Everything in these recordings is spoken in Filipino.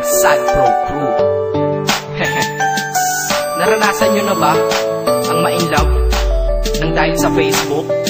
Sad Pro Crew. Naranasan nyo na ba ang ma-inlove nang dahil sa Facebook?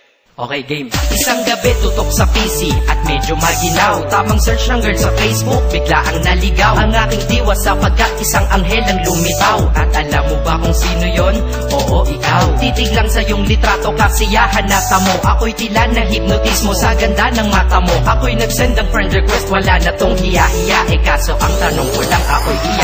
Okay, game. Isang gabi tutok sa PC at medyo maginaw. Tamang search ng girl sa Facebook, bigla ang naligaw. Ang aking diwa sapagkat isang anghel ang lumitaw At alam mo ba kung sino yon? Oo, ikaw. Titig lang sa iyong litrato, kasiyahan nasa mo Ako'y tila na hipnotismo sa ganda ng mata mo. Ako'y nag-send ng friend request, wala na tong hiya-hiya. Eh kaso ang tanong ko lang, ako'y iya-accept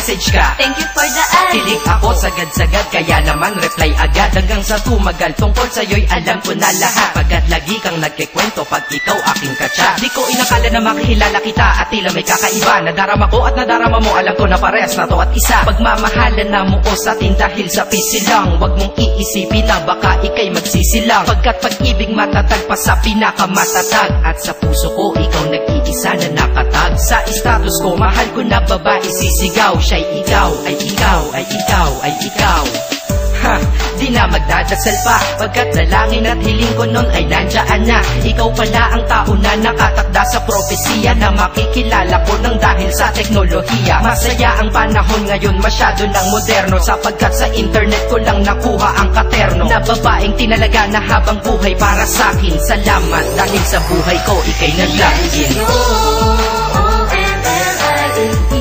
nag-message ka. Thank you for the ad. Kilig ako sagad-sagad kaya naman reply agad. Hanggang sa tumagal tungkol sa'yo'y alam ko na lahat. Pagkat lagi kang nagkikwento pag ikaw aking katsa Di ko inakala na makikilala kita at tila may kakaiba. Nadarama ko at nadarama mo alam ko na parehas na to at isa. Pagmamahalan na mo ko sa atin dahil sa pisilang Huwag mong iisipin na baka ikay magsisilang. Pagkat pag-ibig matatag pa sa pinakamatatag. At sa puso ko ikaw nag-iisa na nakatag. Sa status ko mahal ko na babae sisigaw Siya'y ikaw, ay ikaw, ay ikaw, ay ikaw. Ha, di na magdadasal pa Pagkat dalangin at hiling ko nun ay nandyan na. Ikaw pala ang tao na nakatakda sa propesiya Na makikilala ko ng dahil sa teknolohiya. Masaya ang panahon ngayon masyado ng moderno Sapagkat sa internet ko lang nakuha ang katerno. Na babaeng tinalaga na habang buhay para sa akin Salamat. Dahil sa buhay ko ikay naglagin sa'yo, O-N-L-I-F-E lang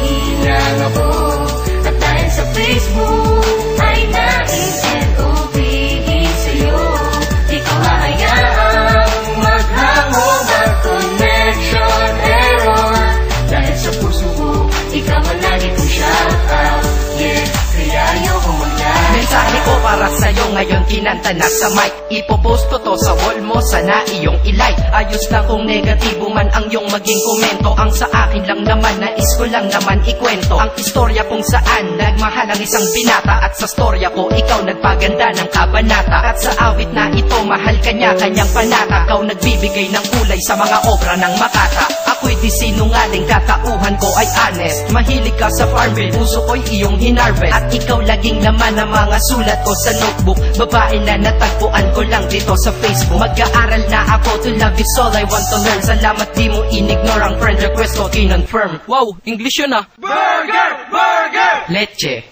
para sa'yo ngayon kinanta na sa mic. Ipopost ko to sa wall mo, sana iyong ilike Ayos lang kung negatibo man ang iyong maging komento. Ang sa akin lang naman, nais ko lang naman ikwento. Ang istorya kung saan nagmahal ang isang binata. At sa storya ko, ikaw nagpaganda ng kabanata. At sa awit na ito, mahal kanya kanyang panata. Ikaw nagbibigay ng kulay sa mga obra ng makata Ako'y di sinungaling, katauhan ko ay honest. Mahilig ka sa farmville, puso ko'y iyong hinarvest. At ikaw laging laman ng mga sulat ko sa notebook. Babae na natagpuan ko lang dito sa Facebook. Mag-aaral na ako to love is all I want to learn. Salamat di mo inignore ang friend request ko kinonfirm. Wow, English yun ah. Burger! Burger! Leche.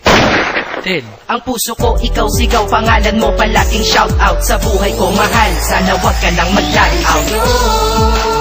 Ted. Ang puso ko, ikaw sigaw, pangalan mo palaging shout out Sa buhay ko. Mahal, sana wag ka lang mag-lag out